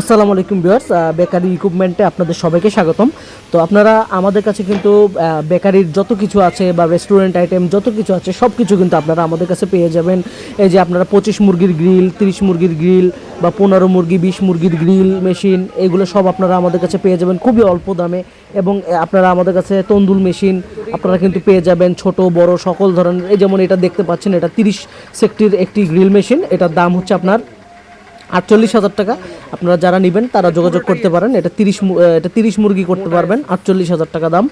আসসালামু আলাইকুম viewers bakery ইকুইপমেন্টে আপনাদের সবাইকে স্বাগতম। তো আপনারা আমাদের কাছে কিন্তু বেকারির যত কিছু আছে বা রেস্টুরেন্ট আইটেম যত কিছু আছে সব কিছু কিন্তু আপনারা আমাদের কাছে পেয়ে যাবেন। এই যে আপনারা পঁচিশ মুরগির গ্রিল তিরিশ মুরগির গ্রিল বা পনেরো মুরগি, বিশ মুরগির গ্রিল মেশিন এগুলো সব আপনারা আমাদের কাছে পেয়ে যাবেন খুবই অল্প দামে। এবং আপনারা আমাদের কাছে তন্দুল মেশিন আপনারা কিন্তু পেয়ে যাবেন ছোট, বড়, সকল ধরনের। এই যেমন এটা দেখতে পাচ্ছেন, এটা তিরিশ সেক্টির একটি গ্রিল মেশিন এটার দাম হচ্ছে আপনার আটচল্লিশ হাজার টাকা। আপনারা যারা নেবেন, তারা যোগাযোগ করতে পারেন। এটা তিরিশ এটা তিরিশ মুরগি করতে পারবেন, আটচল্লিশ হাজার টাকা দাম।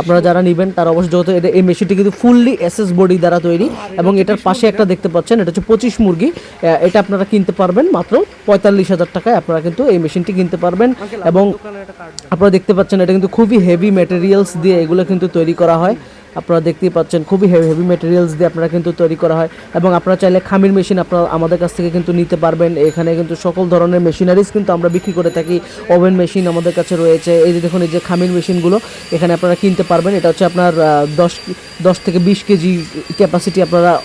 আপনারা যারা নেবেন, তারা অবশ্যই যত এটা এই মেশিনটি কিন্তু ফুললি এসএস বডি দ্বারা তৈরি এবং এটার পাশে একটা দেখতে পাচ্ছেন, এটা হচ্ছে পঁচিশ মুরগি। এটা আপনারা কিনতে পারবেন মাত্র পঁয়তাল্লিশ হাজার টাকায়। আপনারা কিন্তু এই মেশিনটি কিনতে পারবেন এবং আপনারা দেখতে পাচ্ছেন, এটা কিন্তু খুবই হেভি মেটেরিয়ালস দিয়ে এগুলো কিন্তু তৈরি করা হয়। আপনারা দেখতেই পাচ্ছেন, খুবই হেভি হেভি মেটেরিয়ালস দিয়ে আপনারা কিন্তু তৈরি করা হয়। এবং আপনারা চাইলে খামির মেশিন আপনারা আমাদের কাছ থেকে কিন্তু নিতে পারবেন। এখানে কিন্তু সকল ধরনের মেশিনারিজ কিন্তু আমরা বিক্রি করে থাকি। ওভেন মেশিন আমাদের কাছে রয়েছে। এই যে দেখুন, এই যে খামির মেশিনগুলো এখানে আপনারা কিনতে পারবেন। এটা হচ্ছে আপনার দশ দশ থেকে বিশ কেজি ক্যাপাসিটি আপনারা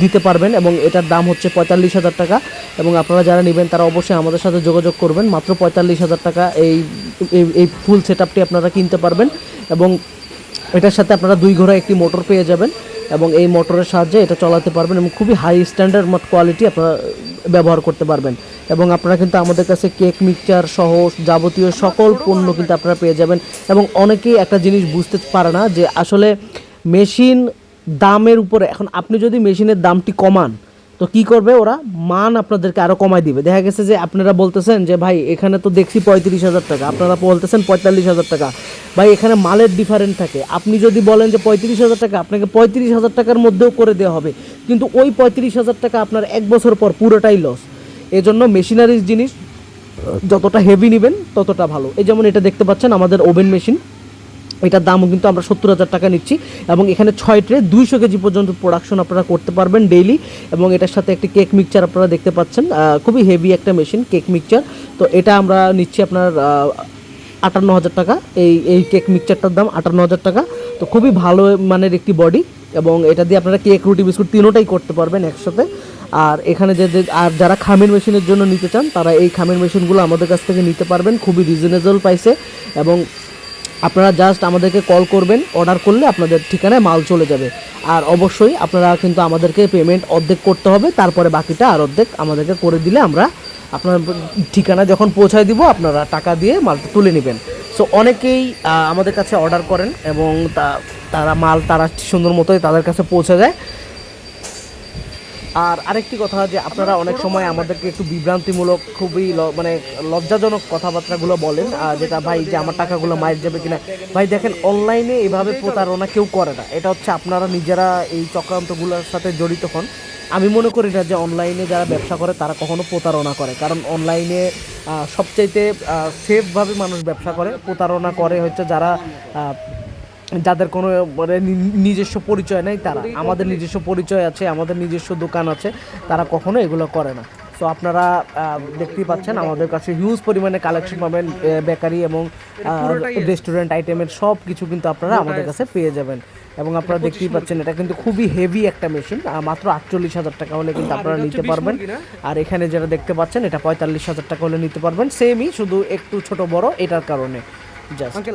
দিতে পারবেন এবং এটার দাম হচ্ছে পঁয়তাল্লিশ হাজার টাকা। এবং আপনারা যারা নেবেন, তারা অবশ্যই আমাদের সাথে যোগাযোগ করবেন। মাত্র পঁয়তাল্লিশ হাজার টাকা এই, এই- ফুল সেট আপনারা কিনতে পারবেন। এবং এটার সাথে আপনারা দুই ঘোড়া একটি মোটর পেয়ে যাবেন এবং এই মোটরের সাহায্যে এটা চালাতে পারবেন এবং খুবই হাই স্ট্যান্ডার্ড মত কোয়ালিটি আপনারা ব্যবহার করতে পারবেন। এবং আপনারা কিন্তু আমাদের কাছে কেক মিক্সচার সহ যাবতীয় সকল পণ্য কিন্তু আপনারা পেয়ে যাবেন। এবং অনেকেই একটা জিনিস বুঝতে পারে না যে আসলে মেশিন দামের উপরে, এখন আপনি যদি মেশিনের দামটি কমান তো কি করবে ওরা? মান আপনাদেরকে আরও কমায় দিবে। দেখা গেছে যে আপনারা বলতেছেন যে, ভাই, এখানে তো দেখছি পঁয়ত্রিশ হাজার টাকা। আপনারা বলতেছেন পঁয়তাল্লিশ হাজার টাকা। ভাই, এখানে মালের ডিফারেন্ট থাকে। আপনি যদি বলেন যে পঁয়ত্রিশ হাজার টাকা, আপনাকে পঁয়ত্রিশ হাজার টাকার মধ্যেও করে দেওয়া হবে। কিন্তু ওই পঁয়ত্রিশ হাজার টাকা আপনার এক বছর পর পুরোটাই লস এজন্য মেশিনারিজ জিনিস, যতটা হেভি নেবেন, ততটা ভালো। এই যেমন এটা দেখতে পাচ্ছেন, আমাদের ওভেন মেশিন এটার দামও কিন্তু আমরা সত্তর হাজার টাকা নিচ্ছি। এবং এখানে ছয় ট্রে দুইশো কেজি পর্যন্ত প্রোডাকশন আপনারা করতে পারবেন ডেইলি এবং এটার সাথে একটি কেক মিক্সচার আপনারা দেখতে পাচ্ছেন। খুবই হেভি একটা মেশিন কেক মিক্সচার তো এটা আমরা নিচ্ছি আপনার আটান্ন হাজার টাকা। এই এই কেক মিক্সচারটার দাম আটান্ন হাজার টাকা। তো খুবই ভালো মানের একটি বডি এবং এটা দিয়ে আপনারা কেক রুটি, বিস্কুট তিনোটাই করতে পারবেন একসাথে। আর এখানে যে আর যারা খামের মেশিনের জন্য নিতে চান, তারা এই খামের মেশিনগুলো আমাদের কাছ থেকে নিতে পারবেন। খুবই রিজনেবল পাইছে এবং আপনারা জাস্ট আমাদেরকে কল করবেন অর্ডার করলে আপনাদের ঠিকানায় মাল চলে যাবে। আর অবশ্যই আপনারা কিন্তু আমাদেরকে পেমেন্ট অর্ধেক করতে হবে, তারপরে বাকিটা আর অর্ধেক আমাদেরকে করে দিলে আমরা আপনার ঠিকানা যখন পৌঁছায় দিব, আপনারা টাকা দিয়ে মালটা তুলে নেবেন। সো অনেকেই আমাদের কাছে অর্ডার করেন এবং তা- তারা মাল তারা সুন্দর মতোই তাদের কাছে পৌঁছে যায় আর আরেকটি কথা যে আপনারা অনেক সময় আমাদেরকে একটু বিভ্রান্তিমূলক, খুবই মানে লজ্জাজনক কথাবার্তাগুলো বলেন যেটা ভাই যে আমার টাকাগুলো মায়ের যাবে কিনা। ভাই দেখেন অনলাইনে এভাবে প্রতারণা কেউ করে না। এটা হচ্ছে আপনারা নিজেরা এই চক্রান্তগুলোর সাথে জড়িত হন। আমি মনে করি না যে অনলাইনে যারা ব্যবসা করে, তারা কখনো প্রতারণা করে। কারণ অনলাইনে সবচাইতে সেফভাবে মানুষ ব্যবসা করে, প্রতারণা করে হচ্ছে যারা যাদের কোনো মানে নিজস্ব পরিচয় নেই তারা। আমাদের নিজস্ব পরিচয় আছে আমাদের নিজস্ব দোকান আছে তারা কখনো এগুলো করে না। সো আপনারা দেখতেই পাচ্ছেন আমাদের কাছে হিউজ পরিমাণে কালেকশন পাবেন বেকারি এবং রেস্টুরেন্ট আইটেমের সব কিছু কিন্তু আপনারা আমাদের কাছে পেয়ে যাবেন। এবং আপনারা দেখতেই পাচ্ছেন এটা কিন্তু খুবই হেভি একটা মেশিন মাত্র আটচল্লিশ হাজার টাকা হলে কিন্তু আপনারা নিতে পারবেন। আর এখানে যেটা দেখতে পাচ্ছেন এটা পঁয়তাল্লিশ হাজার টাকা হলে নিতে পারবেন। সেমই শুধু একটু ছোট বড় এটার কারণে।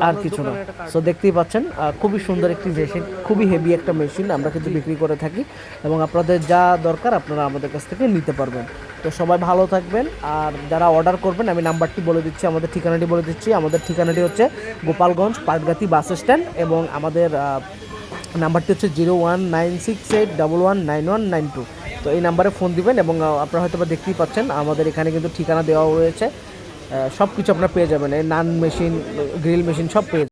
আর কিছু না। সো দেখতেই পাচ্ছেন খুবই সুন্দর একটি মেশিন খুবই হেভি একটা মেশিন আমরা কিন্তু বিক্রি করে থাকি এবং আপনাদের যা দরকার আপনারা আমাদের কাছ থেকে নিতে পারবেন। তো সবাই ভালো থাকবেন আর যারা অর্ডার করবেন আমি নাম্বারটি বলে দিচ্ছি আমাদের ঠিকানাটি বলে দিচ্ছি। আমাদের ঠিকানাটি হচ্ছে গোপালগঞ্জ পাটগাতি বাস স্ট্যান্ড এবং আমাদের নাম্বারটি হচ্ছে zero one nine six eight double one nine one nine two. তো এই নাম্বারে ফোন দিবেন এবং আপনারা হয়তো বা দেখতেই পাচ্ছেন আমাদের এখানে কিন্তু ঠিকানা দেওয়া রয়েছে সব কিছু আপনার পেয়ে যাবেন। এই নান মেশিন গ্রিল মেশিন সব পেয়ে